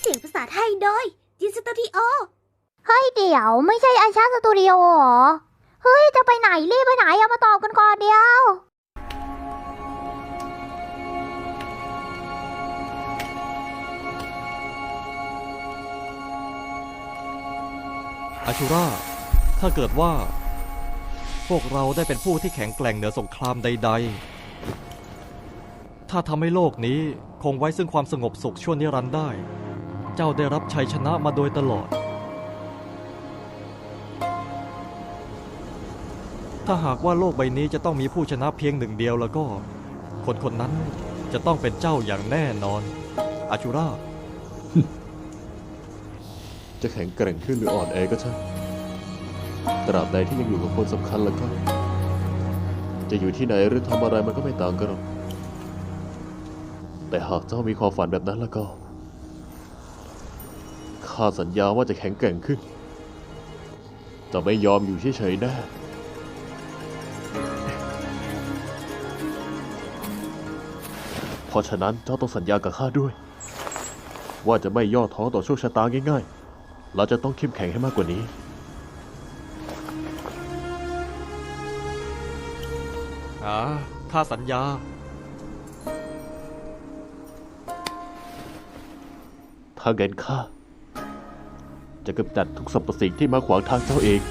เสียงภาษาไทยโดยจินสตูดิโอ เฮ้ยเดี๋ยว ไม่ใช่ไอชาสตูดิโอเหรอ เฮ้ย จะไปไหนรีบไปไหนเอามาตอบกันก่อนเดียวอาชูรา ถ้าเกิดว่า พวกเราได้เป็นผู้ที่แข็งแกร่งเหนือสงครามใด ๆ ถ้าทำให้โลกนี้คงไว้ซึ่งความสงบสุขชั่วนิรันดร์ได้ เจ้าได้รับชัยชนะมาโดยตลอด ถ้าหากว่าโลกใบนี้จะต้องมีผู้ชนะเพียงหนึ่งเดียวแล้วก็ คนคนนั้นจะต้องเป็นเจ้าอย่างแน่นอน อาชูราจะแข็งแกร่งขึ้นหรืออ่อนแอก็ช่างตราบใดที่ยังอยู่กับคนสำคัญแล้วก็ จะอยู่ที่ไหนหรือทำอะไรมันก็ไม่ต่างกันหรอก แต่หากเจ้ามีความฝันแบบนั้นแล้วก็ ข้าสัญญาว่าจะแข็งแกร่งขึ้น จะไม่ยอมอยู่เฉยๆแน่เพราะฉะนั้นเจ้าต้องสัญญากับข้าด้วย ว่าจะไม่ย่อท้อต่อโชคชะตาง่ายๆ เราจะต้องเข้มแข็งให้มากกว่านี้ อ่าข้าสัญญา ถ้าเงินข้า จะกำจัดทุกสรรพสิ่งที่มาขวางทางเจ้าเอง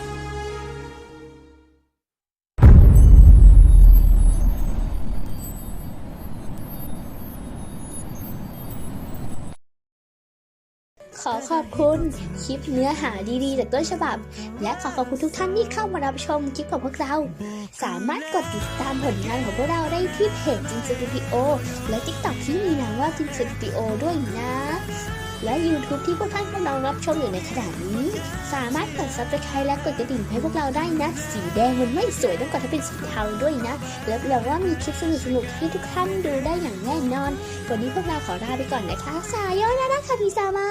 ขอขอบคุณคลิปเนื้อหาดีๆจากต้นฉบับ และขอขอบคุณทุกท่านที่เข้ามารับชมคลิปของพวกเรา สามารถกดติดตามผลงานของพวกเราได้ที่เพจจินสตูดิโอและ TikTok ที่มีนามว่าจินสตูดิโอด้วยนะ และ YouTube ที่พวกท่านกำลังรับชมอยู่ในขณะนี้ สามารถกด Subscribe และกดกระดิ่งให้พวกเราได้นะ สีแดงมันไม่สวยต้องกดให้เป็นสีเทาด้วยนะ และเราว่ามีคลิปสนุกๆให้ทุกท่านดูได้อย่างแน่นอน วันนี้พวกเราขอลาไปก่อนนะคะ สายโยนาราคาพิซามา